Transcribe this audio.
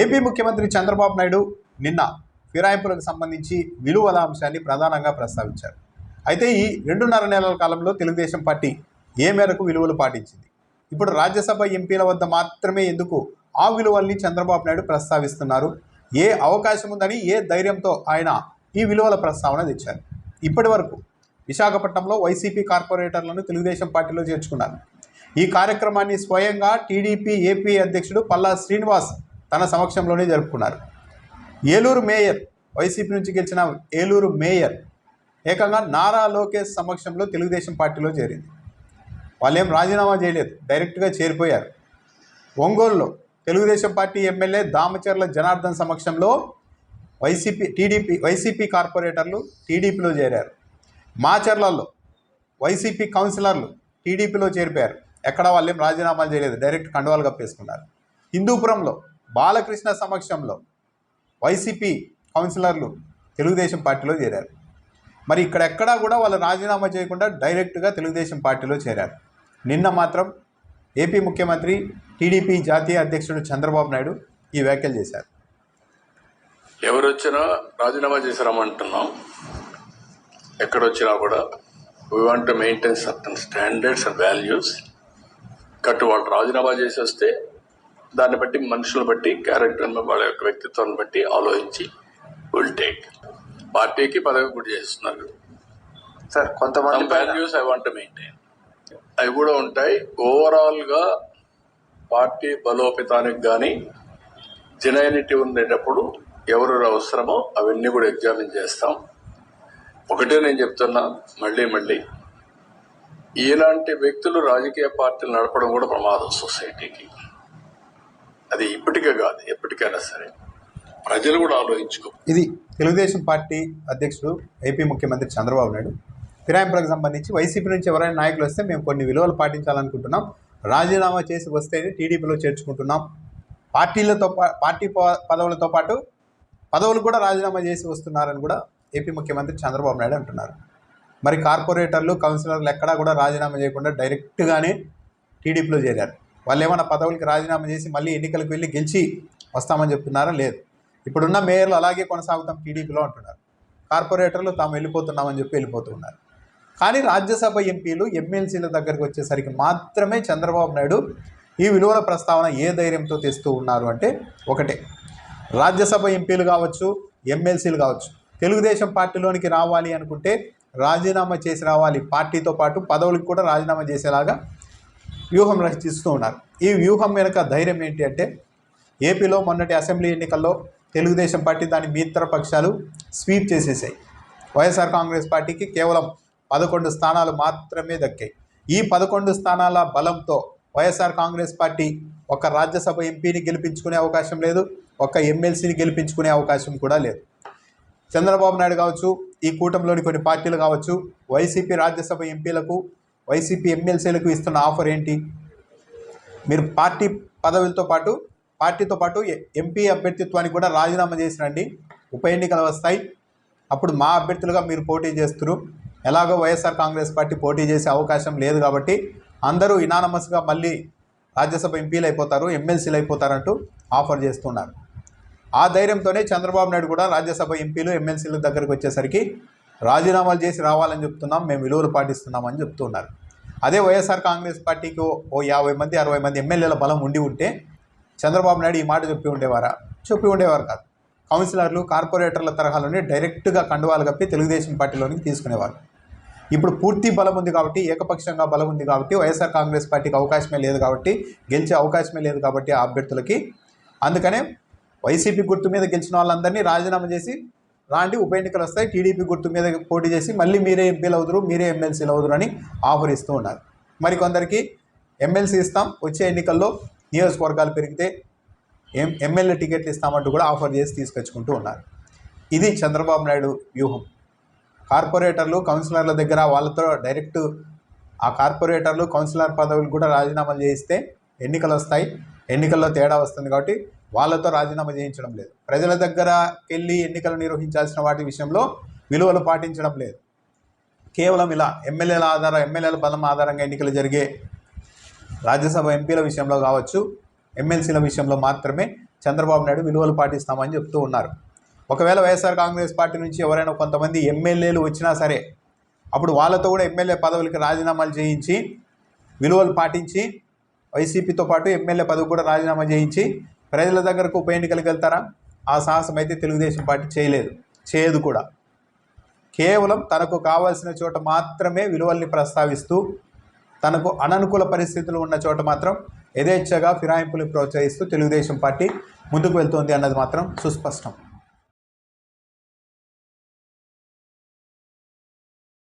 AP ముఖ్యమంత్రి చంద్రబాబు నాయుడు నిన్న ఫిరాయింపులకు సంబంధించి విలువల అంశాన్ని ప్రధానంగా ప్రస్తావించారు. అయితే ఈ రెండున్నర నెలల కాలంలో తెలుగుదేశం పార్టీ ఏ మేరకు విలువలు పాటించింది? ఇప్పుడు రాజ్యసభ ఎంపీల వద్ద మాత్రమే ఎందుకు ఆ విలువల్ని చంద్రబాబు నాయుడు ప్రస్తావిస్తున్నారు? ఏ అవకాశం ఉందని ఏ ధైర్యంతో ఆయన ఈ విలువల ప్రస్తావన తెచ్చారు? ఇప్పటి వరకు విశాఖపట్నంలో వైసీపీ కార్పొరేటర్లను తెలుగుదేశం పార్టీలో చేర్చుకున్నారు. ఈ కార్యక్రమాన్ని స్వయంగా టీడీపీ ఏపీ అధ్యక్షుడు పల్లా శ్రీనివాస్ తన సమక్షంలోనే జరుపుకున్నారు. ఏలూరు మేయర్ వైసీపీ నుంచి గెలిచిన ఏలూరు మేయర్ ఏకంగా నారా లోకేష్ సమక్షంలో తెలుగుదేశం పార్టీలో చేరింది. వాళ్ళేం రాజీనామా చేయలేదు డైరెక్ట్గా చేరిపోయారు. ఒంగోలులో తెలుగుదేశం పార్టీ ఎమ్మెల్యే దామచర్ల జనార్దన్ సమక్షంలో వైసీపీ టీడీపీ వైసీపీ కార్పొరేటర్లు టీడీపీలో చేరారు. మాచర్లలో వైసీపీ కౌన్సిలర్లు టీడీపీలో చేరిపోయారు. ఎక్కడ వాళ్ళేం రాజీనామాలు చేయలేదు డైరెక్ట్ కండువాలు కప్పేసుకున్నారు. హిందూపురంలో బాలకృష్ణ సమక్షంలో వైసీపీ కౌన్సిలర్లు తెలుగుదేశం పార్టీలో చేరారు. మరి ఇక్కడెక్కడా కూడా వాళ్ళు రాజీనామా చేయకుండా డైరెక్ట్గా తెలుగుదేశం పార్టీలో చేరారు. నిన్న మాత్రం ఏపీ ముఖ్యమంత్రి టీడీపీ జాతీయ అధ్యక్షుడు చంద్రబాబు నాయుడు ఈ వ్యాఖ్యలు చేశారు. ఎవరు వచ్చినా రాజీనామా ఎక్కడ ఎక్కడొచ్చినా కూడా we want to maintain certain standards and values కట్టు వాళ్ళు రాజీనామా చేసి వస్తే దాన్ని బట్టి మనుషులను బట్టి క్యారెక్టర్ వాళ్ళ యొక్క వ్యక్తిత్వాన్ని బట్టి ఆలోచించి విల్ టేక్ పార్టీకి పదవి కూడా చేస్తున్నారు. సార్ కొంతమంది వాల్యూస్ ఐ వాంట్ మెయింటైన్ అవి కూడా ఉంటాయి. ఓవరాల్గా పార్టీ బలోపేతానికి కానీ జెనైనిటీ ఉండేటప్పుడు ఎవరు అవసరమో అవన్నీ కూడా ఎగ్జామిన్ చేస్తాం. ఒకటే నేను చెప్తున్నా మళ్ళీ మళ్ళీ. ఇలాంటి వ్యక్తులు రాజకీయ పార్టీలు నడపడం కూడా ప్రమాదం సొసైటీకి. అది ఇప్పటికే కాదు ఎప్పటికైనా సరే. ప్రజలు కూడా ఆలోచించుకో. ఇది తెలుగుదేశం పార్టీ అధ్యక్షుడు ఏపీ ముఖ్యమంత్రి చంద్రబాబు నాయుడు. ఫిరాయింపులకు సంబంధించి వైసీపీ నుంచి ఎవరైనా నాయకులు వస్తే మేము కొన్ని విలువలు పాటించాలనుకుంటున్నాం. రాజీనామా చేసి వస్తే టీడీపీలో చేర్చుకుంటున్నాం. పార్టీలతో పా- పార్టీ ప- పదవులతో పాటు పదవులు కూడా రాజీనామా చేసి వస్తున్నారని కూడా ఏపీ ముఖ్యమంత్రి చంద్రబాబు నాయుడు అంటున్నారు. మరి కార్పొరేటర్లు కౌన్సిలర్లు ఎక్కడా కూడా రాజీనామా చేయకుండా డైరెక్ట్గానే టీడీపీలో చేరారు. వాళ్ళు ఏమైనా పదవులకి రాజీనామా చేసి మళ్ళీ ఎన్నికలకు వెళ్ళి గెలిచి వస్తామని చెప్తున్నారా? లేదు. ఇప్పుడున్న మేయర్లు అలాగే కొనసాగుతాం టీడీపీలో అంటున్నారు. కార్పొరేటర్లు తాము వెళ్ళిపోతున్నామని చెప్పి వెళ్ళిపోతూ ఉన్నారు కానీ రాజ్యసభ ఎంపీలు ఎమ్మెల్సీల దగ్గరికి వచ్చేసరికి మాత్రమే చంద్రబాబు నాయుడు ఈ విలువల ప్రస్తావన ఏ ధైర్యంతో తెస్తూ ఉన్నారు అంటే ఒకటే. రాజ్యసభ ఎంపీలు కావచ్చు ఎమ్మెల్సీలు కావచ్చు తెలుగుదేశం పార్టీలోనికి రావాలి అనుకుంటే రాజీనామా చేసి రావాలి. పార్టీతో పాటు పదవులకు కూడా రాజీనామా చేసేలాగా వ్యూహం రచిస్తూ ఉన్నారు. ఈ వ్యూహం వెనుక ధైర్యం ఏంటి అంటే ఏపీలో మొన్నటి అసెంబ్లీ ఎన్నికల్లో తెలుగుదేశం పార్టీ దాని మిత్ర పక్షాలు స్వీప్ చేసేసాయి. వైఎస్ఆర్ కాంగ్రెస్ పార్టీకి కేవలం పదకొండు స్థానాలు మాత్రమే దక్కాయి. ఈ పదకొండు స్థానాల బలంతో వైఎస్ఆర్ కాంగ్రెస్ పార్టీ ఒక రాజ్యసభ ఎంపీని గెలిపించుకునే అవకాశం లేదు ఒక ఎమ్మెల్సీని గెలిపించుకునే అవకాశం కూడా లేదు. చంద్రబాబు నాయుడు కావచ్చు ఈ కూటమిలోని కొన్ని పార్టీలు కావచ్చు వైసీపీ రాజ్యసభ ఎంపీలకు వైసీపీ ఎమ్మెల్సీలకు ఇస్తున్న ఆఫర్ ఏంటి? మీరు పార్టీ పదవులతో పాటు పార్టీతో పాటు ఎంపీ అభ్యర్థిత్వానికి కూడా రాజీనామా చేసిరండి. ఉప ఎన్నికలు వస్తాయి. అప్పుడు మా అభ్యర్థులుగా మీరు పోటీ చేస్తారు. ఎలాగో వైఎస్ఆర్ కాంగ్రెస్ పార్టీ పోటీ చేసే అవకాశం లేదు కాబట్టి అందరూ ఇనానమస్గా మళ్ళీ రాజ్యసభ ఎంపీలు అయిపోతారు ఎమ్మెల్సీలు అయిపోతారంటూ ఆఫర్ చేస్తున్నారు. ఆ ధైర్యంతోనే చంద్రబాబు నాయుడు కూడా రాజ్యసభ ఎంపీలు ఎమ్మెల్సీల దగ్గరికి వచ్చేసరికి రాజీనామాలు చేసి రావాలని చెప్తున్నాం. మేము విలువలు పాటిస్తున్నామని చెప్తున్నారు. అదే వైఎస్ఆర్ కాంగ్రెస్ పార్టీకి ఓ- యాభై మంది అరవై మంది ఎమ్మెల్యేల బలం ఉండి ఉంటే చంద్రబాబు నాయుడు ఈ మాట చెప్పి ఉండేవారా? చెప్పి ఉండేవారు కాదు. కౌన్సిలర్లు కార్పొరేటర్ల తరహాలోనే డైరెక్ట్గా కండువాలు కప్పి తెలుగుదేశం పార్టీలోనికి తీసుకునేవారు. ఇప్పుడు పూర్తి బలం ఉంది కాబట్టి ఏకపక్షంగా బలం ఉంది కాబట్టి వైఎస్ఆర్ కాంగ్రెస్ పార్టీకి అవకాశమే లేదు కాబట్టి గెలిచే అవకాశమే లేదు కాబట్టి ఆ అభ్యర్థులకి. అందుకనే వైసీపీ గుర్తు మీద గెలిచిన వాళ్ళందరినీ రాజీనామా చేసి రాండి ఉప ఎన్నికలు వస్తాయి టీడీపీ గుర్తు మీద పోటీ చేసి మళ్ళీ మీరే ఎంపీలు అవుతారు మీరే ఎమ్మెల్సీలు అవుతారు అని ఆఫర్ ఇస్తూ ఉన్నారు. మరి కొందరికి ఎమ్మెల్సీ ఇస్తాం వచ్చే ఎన్నికల్లో నియోజకవర్గాలు పెరిగితే ఎం ఎమ్మెల్యే టికెట్లు ఇస్తామంటూ కూడా ఆఫర్ చేసి తీసుకొచ్చుకుంటూ ఉన్నారు. ఇది చంద్రబాబు నాయుడు వ్యూహం. కార్పొరేటర్లు కౌన్సిలర్ల దగ్గర వాళ్ళతో డైరెక్ట్ ఆ కార్పొరేటర్లు కౌన్సిలర్ పదవులు కూడా రాజీనామాలు చేయిస్తే ఎన్నికలు వస్తాయి ఎన్నికల్లో తేడా వస్తుంది కాబట్టి వాళ్ళతో రాజీనామా చేయించడం లేదు. ప్రజల దగ్గరకెళ్ళి ఎన్నికలు నిర్వహించాల్సిన వాటి విషయంలో విలువలు పాటించడం లేదు. కేవలం ఇలా ఎమ్మెల్యేల ఆధారం ఎమ్మెల్యేల బలం ఆధారంగా ఎన్నికలు జరిగే రాజ్యసభ ఎంపీల విషయంలో కావచ్చు ఎమ్మెల్సీల విషయంలో మాత్రమే చంద్రబాబు నాయుడు విలువలు పాటిస్తామని చెప్తూ ఉన్నారు. ఒకవేళ వైఎస్ఆర్ కాంగ్రెస్ పార్టీ నుంచి ఎవరైనా కొంతమంది ఎమ్మెల్యేలు వచ్చినా సరే అప్పుడు వాళ్ళతో కూడా ఎమ్మెల్యే పదవులకి రాజీనామాలు చేయించి విలువలు పాటించి వైసీపీతో పాటు ఎమ్మెల్యే పదవి కూడా రాజీనామా చేయించి ప్రజల దగ్గరకు ఉప ఎన్నికలకు వెళ్తారా? ఆ సాహసం అయితే తెలుగుదేశం పార్టీ చేయలేదు. చేయదు కూడా. కేవలం తనకు కావాల్సిన చోట మాత్రమే విలువల్ని ప్రస్తావిస్తూ తనకు అననుకూల పరిస్థితులు ఉన్న చోట మాత్రం యథేచ్ఛగా ఫిరాయింపులు ప్రోత్సహిస్తూ తెలుగుదేశం పార్టీ ముందుకు వెళ్తోంది అన్నది మాత్రం సుస్పష్టం.